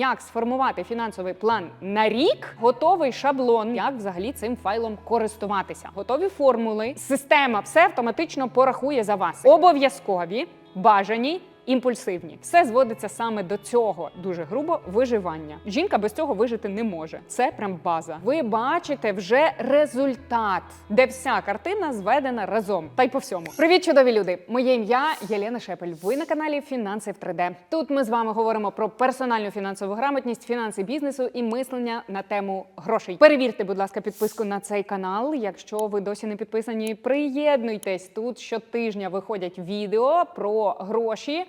як сформувати фінансовий план на рік, готовий шаблон, як взагалі цим файлом користуватися. Готові формули. Система все автоматично порахує за вас. Обов'язкові, бажані. Імпульсивні, все зводиться саме до цього дуже грубо виживання. Жінка без цього вижити не може. Це прям база. Ви бачите вже результат, де вся картина зведена разом. Та й по всьому. Привіт, чудові люди! Моє ім'я Єлена Шепель. Ви на каналі Фінанси в 3D. Тут ми з вами говоримо про персональну фінансову грамотність, фінанси бізнесу і мислення на тему грошей. Перевірте, будь ласка, підписку на цей канал. Якщо ви досі не підписані, приєднуйтесь. Тут щотижня виходять відео про гроші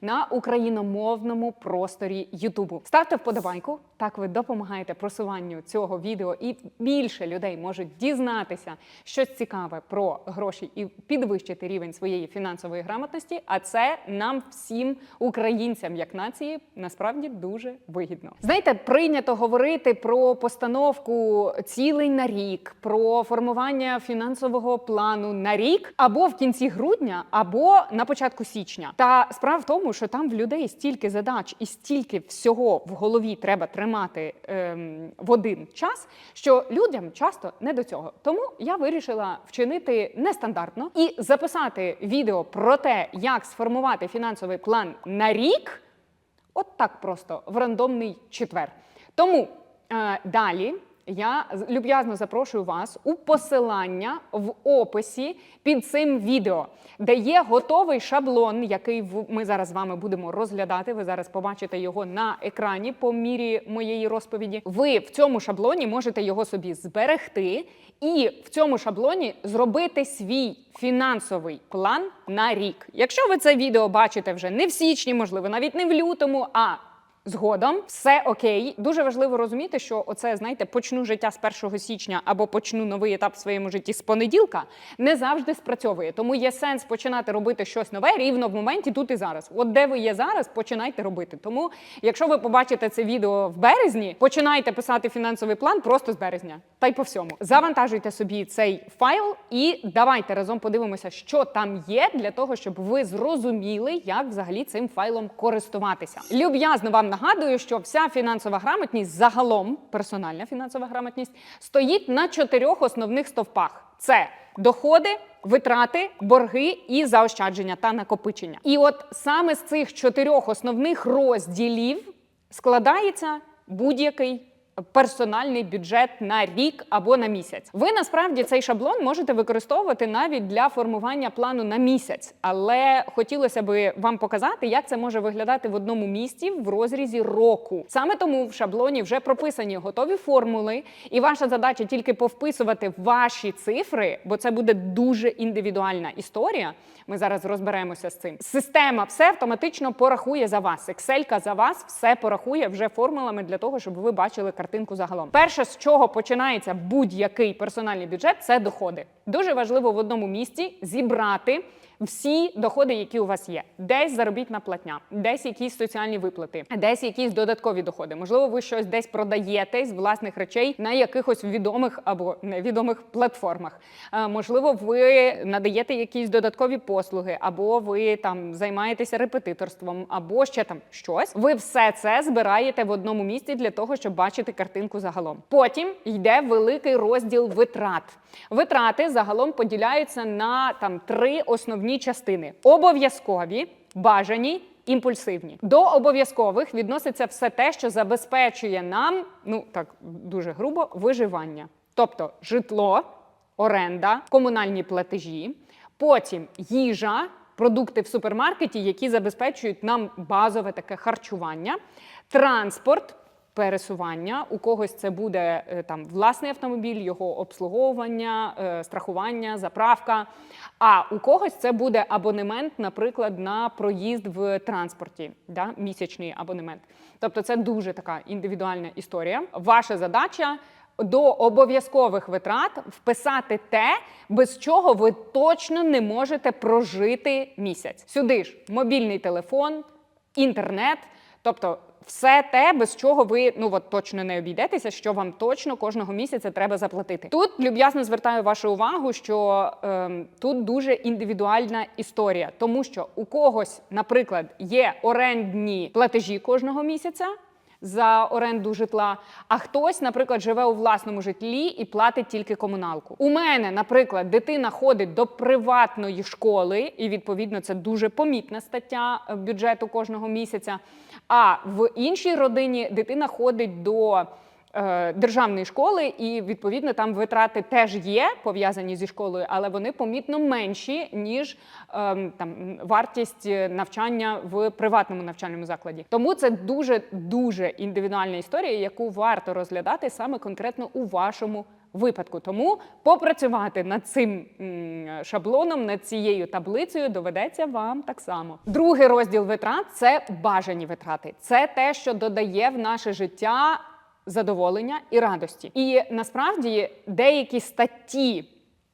на україномовному просторі Ютубу. Ставте вподобайку, так ви допомагаєте просуванню цього відео, і більше людей можуть дізнатися щось цікаве про гроші і підвищити рівень своєї фінансової грамотності. А це нам всім, українцям, як нації, насправді дуже вигідно. Знаєте, прийнято говорити про постановку цілей на рік, про формування фінансового плану на рік або в кінці грудня, або на початку січня. Та справа в тому, що там в людей стільки задач і стільки всього в голові треба тримати ем, в один час, що людям часто не до цього. Тому я вирішила вчинити нестандартно і записати відео про те, як сформувати фінансовий план на рік. От так просто в рандомний четвер. Тому е, далі я люб'язно запрошую вас у посилання в описі під цим відео, де є готовий шаблон, який ми зараз з вами будемо розглядати. Ви зараз побачите його на екрані по мірі моєї розповіді. Ви в цьому шаблоні можете його собі зберегти і в цьому шаблоні зробити свій фінансовий план на рік. Якщо ви це відео бачите вже не в січні, можливо, навіть не в лютому, а Згодом все окей. Дуже важливо розуміти, що оце, знаєте, почну життя з 1 січня або почну новий етап в своєму житті з понеділка, не завжди спрацьовує. Тому є сенс починати робити щось нове рівно в моменті тут і зараз. От де ви є зараз, починайте робити. Тому, якщо ви побачите це відео в березні, починайте писати фінансовий план просто з березня. Та й по всьому. Завантажуйте собі цей файл і давайте разом подивимося, що там є, для того, щоб ви зрозуміли, як взагалі цим файлом користуватися. Люб'язно вам нагадую, що вся фінансова грамотність, загалом персональна фінансова грамотність, стоїть на чотирьох основних стовпах: це доходи. Витрати, борги і заощадження та накопичення. І от саме з цих чотирьох основних розділів складається будь-який персональний бюджет на рік або на місяць. Ви насправді цей шаблон можете використовувати навіть для формування плану на місяць, але хотілося би вам показати, як це може виглядати в одному місці в розрізі року. Саме тому в шаблоні вже прописані готові формули, і ваша задача тільки повписувати ваші цифри, бо це буде дуже індивідуальна історія. Ми зараз розберемося з цим. Система все автоматично порахує за вас. Excel за вас все порахує вже формулами для того, щоб ви бачили картинку загалом. Перше, з чого починається будь-який персональний бюджет, це доходи. Дуже важливо в одному місці зібрати. Всі доходи, які у вас є, десь заробітна платня, десь якісь соціальні виплати, десь якісь додаткові доходи. Можливо, ви щось десь продаєте з власних речей на якихось відомих або невідомих платформах. Е, Можливо, ви надаєте якісь додаткові послуги, або ви там займаєтеся репетиторством, або ще там щось. Ви все це збираєте в одному місці для того, щоб бачити картинку загалом. Потім йде великий розділ витрат. Витрати загалом поділяються на там три основні частини: обов'язкові, бажані. Імпульсивні до обов'язкових відноситься все те, що забезпечує нам, ну так дуже грубо, виживання, тобто житло, оренда, комунальні платежі, потім їжа, продукти в супермаркеті, які забезпечують нам базове таке харчування, транспорт. Пересування у когось це буде е, там власний автомобіль, його обслуговування, е, страхування, заправка. А у когось це буде абонемент, наприклад, на проїзд в транспорті, да? місячний абонемент. Тобто, це дуже така індивідуальна історія. Ваша задача до обов'язкових витрат вписати те, без чого ви точно не можете прожити місяць. Сюди ж мобільний телефон, інтернет, тобто. Все те, без чого ви ну от точно не обійдетеся, що вам точно кожного місяця треба заплатити. Тут люб'язно звертаю вашу увагу, що ем, тут дуже індивідуальна історія, тому що у когось, наприклад, є орендні платежі кожного місяця. за оренду житла, а хтось, наприклад, живе у власному житлі і платить тільки комуналку. У мене, наприклад, дитина ходить до приватної школи, і відповідно це дуже помітна стаття е, бюджету кожного місяця. А в іншій родині дитина ходить до е, державної школи, і відповідно там витрати теж є пов'язані зі школою, але вони помітно менші ніж ем, там вартість е, навчання в приватному навчальному закладі. Тому це дуже дуже індивідуальна історія, яку варто розглядати саме конкретно у вашому. Випадку тому попрацювати над цим шаблоном, над цією таблицею доведеться вам так само. Другий розділ витрат це бажані витрати. Це те, що додає в наше життя задоволення і радості. І насправді деякі статті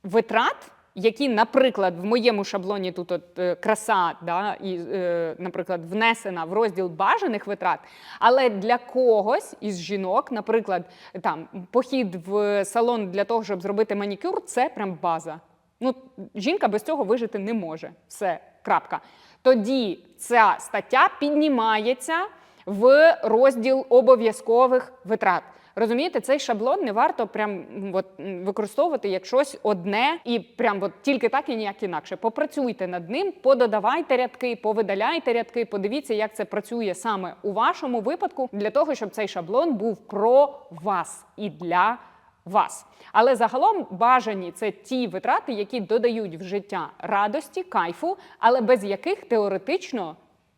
витрат, які, наприклад, в моєму шаблоні тут от е, краса, да, і, е, наприклад, внесена в розділ бажаних витрат, але для когось із жінок, наприклад, там похід в салон для того, щоб зробити манікюр, це прям база. Ну, жінка без цього вижити не може. Все, крапка. Тоді ця стаття піднімається в розділ обов'язкових витрат. Розумієте, цей шаблон не варто прям от, використовувати як щось одне і прям от тільки так і ніяк інакше. Попрацюйте над ним, пододавайте рядки, повидаляйте рядки, подивіться, як це працює саме у вашому випадку, для того, щоб цей шаблон був про вас і для вас. Але загалом бажані це ті витрати, які додають в життя радості, кайфу, але без яких теоретично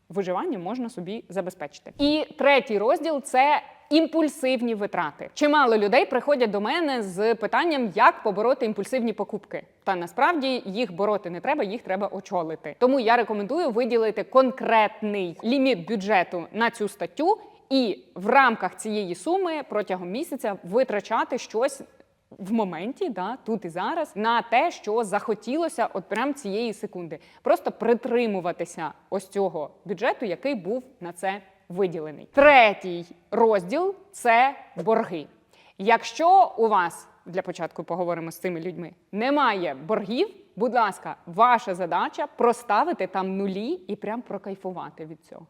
виживання можна собі забезпечити. І третій розділ це. Імпульсивні витрати. Чимало людей приходять до мене з питанням, як побороти імпульсивні покупки. Та насправді їх бороти не треба, їх треба очолити. Тому я рекомендую виділити конкретний ліміт бюджету на цю статтю і в рамках цієї суми протягом місяця витрачати щось в моменті, да, тут і зараз, на те, що захотілося, от прям цієї секунди. Просто притримуватися ось цього бюджету, який був на це виділений. Третій розділ це борги. Якщо у вас для початку поговоримо з цими людьми, немає боргів, будь ласка, ваша задача проставити там нулі і прям прокайфувати від цього.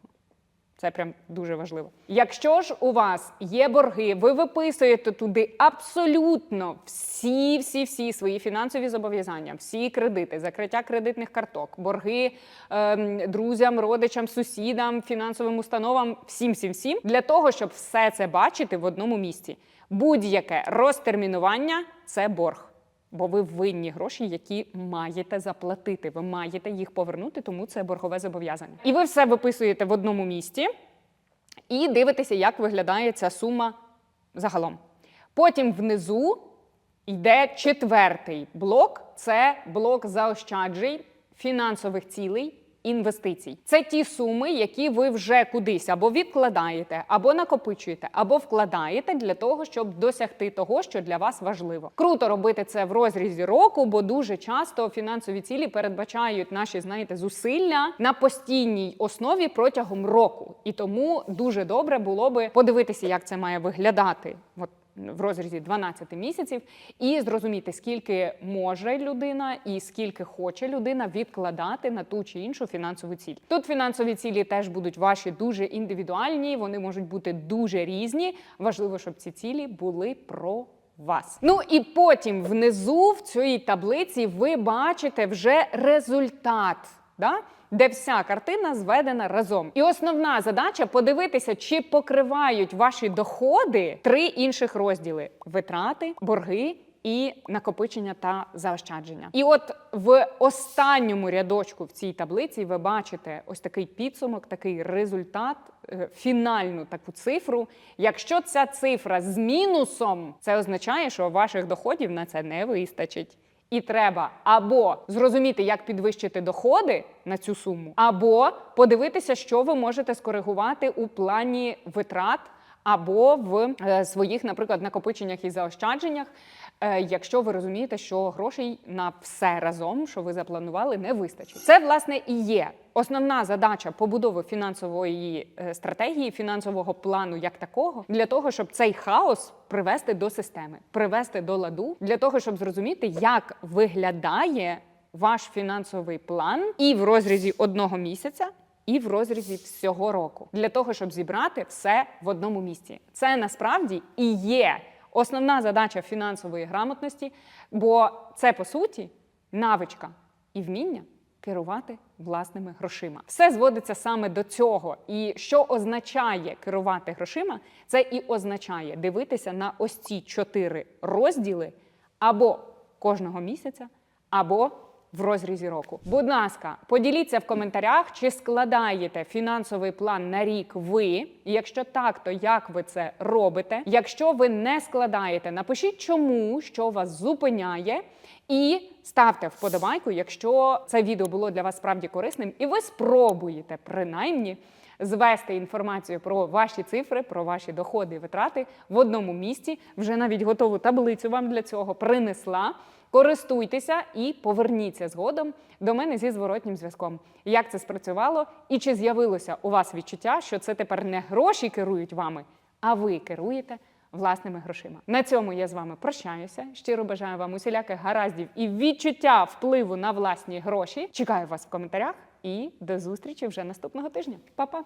Це прям дуже важливо. Якщо ж у вас є борги, ви виписуєте туди абсолютно всі, всі, всі свої фінансові зобов'язання, всі кредити, закриття кредитних карток, борги ем, друзям, родичам, сусідам, фінансовим установам, всім, всім, всім, для того, щоб все це бачити в одному місці. Будь-яке розтермінування це борг. Бо ви винні гроші, які маєте заплатити. Ви маєте їх повернути, тому це боргове зобов'язання. І ви все виписуєте в одному місці і дивитеся, як виглядає ця сума загалом. Потім внизу йде четвертий блок це блок заощаджень, фінансових цілей. Інвестицій це ті суми, які ви вже кудись або відкладаєте, або накопичуєте, або вкладаєте для того, щоб досягти того, що для вас важливо. Круто робити це в розрізі року, бо дуже часто фінансові цілі передбачають наші, знаєте, зусилля на постійній основі протягом року. І тому дуже добре було би подивитися, як це має виглядати. От в розрізі 12 місяців, і зрозуміти, скільки може людина і скільки хоче людина відкладати на ту чи іншу фінансову ціль. Тут фінансові цілі теж будуть ваші дуже індивідуальні, вони можуть бути дуже різні. Важливо, щоб ці цілі були про вас. Ну і потім внизу в цій таблиці ви бачите вже результат. Да? Де вся картина зведена разом, і основна задача подивитися, чи покривають ваші доходи три інших розділи: витрати, борги і накопичення та заощадження. І от в останньому рядочку в цій таблиці ви бачите ось такий підсумок, такий результат, е, фінальну таку цифру. Якщо ця цифра з мінусом, це означає, що ваших доходів на це не вистачить. І треба або зрозуміти, як підвищити доходи на цю суму, або подивитися, що ви можете скоригувати у плані витрат, або в е, своїх, наприклад, накопиченнях і заощадженнях, е, якщо ви розумієте, що грошей на все разом, що ви запланували, не вистачить. Це власне і є основна задача побудови фінансової е, стратегії, фінансового плану як такого, для того, щоб цей хаос привести до системи, привести до ладу, для того, щоб зрозуміти, як виглядає ваш фінансовий план і в розрізі одного місяця. І в розрізі всього року для того, щоб зібрати все в одному місці. Це насправді і є основна задача фінансової грамотності, бо це по суті навичка і вміння керувати власними грошима. Все зводиться саме до цього. І що означає керувати грошима, це і означає дивитися на ось ці чотири розділи або кожного місяця, або в розрізі року. Будь ласка, поділіться в коментарях, чи складаєте фінансовий план на рік ви. Якщо так, то як ви це робите? Якщо ви не складаєте, напишіть чому, що вас зупиняє, і ставте вподобайку, якщо це відео було для вас справді корисним, і ви спробуєте принаймні звести інформацію про ваші цифри, про ваші доходи і витрати в одному місці. Вже навіть готову таблицю вам для цього принесла. Користуйтеся і поверніться згодом до мене зі зворотнім зв'язком. Як це спрацювало, і чи з'явилося у вас відчуття, що це тепер не гроші керують вами, а ви керуєте власними грошима. На цьому я з вами прощаюся. Щиро бажаю вам усіляких гараздів і відчуття впливу на власні гроші. Чекаю вас в коментарях і до зустрічі вже наступного тижня. Па-па!